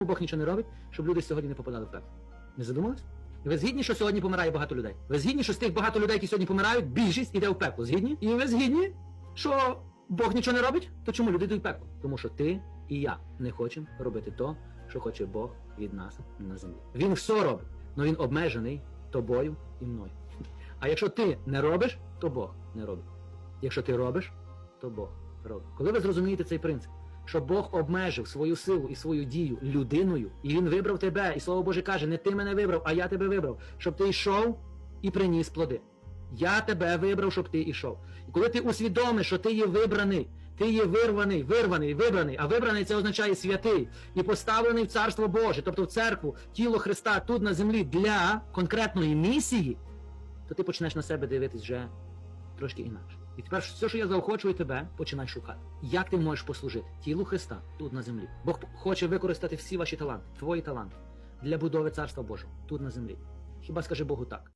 Бог нічого не робить, щоб люди сьогодні не попадали в пекло? Не задумались? Ви згідні, що сьогодні помирає багато людей? Ви згідні, що з тих багато людей, які сьогодні помирають, більшість іде в пекло? Згідні? І ви згідні, що Бог нічого не робить? То чому люди йдуть в пекло? Тому що ти і я не хочемо робити то, що хоче Бог від нас на землі. Він все робить, але він обмежений тобою і мною. А якщо ти не робиш, то Бог не робить. Якщо ти робиш, то Бог робить. Коли ви зрозумієте цей принцип, що Бог обмежив свою силу і свою дію людиною, і Він вибрав тебе, і Слово Боже каже, не ти мене вибрав, а я тебе вибрав, щоб ти йшов і приніс плоди. Я тебе вибрав, щоб ти йшов. І коли ти усвідомиш, що ти є вибраний, ти є вирваний, вирваний, вибраний, а вибраний це означає святий і поставлений в Царство Боже, тобто в церкву, тіло Христа тут на землі для конкретної місії, то ти почнеш на себе дивитись вже трошки інакше. І тепер все, що я заохочую тебе, починай шукати. Як ти можеш послужити тілу Христа тут на землі? Бог хоче використати всі ваші таланти, твої таланти для будови Царства Божого тут на землі. Хіба скажи Богу так?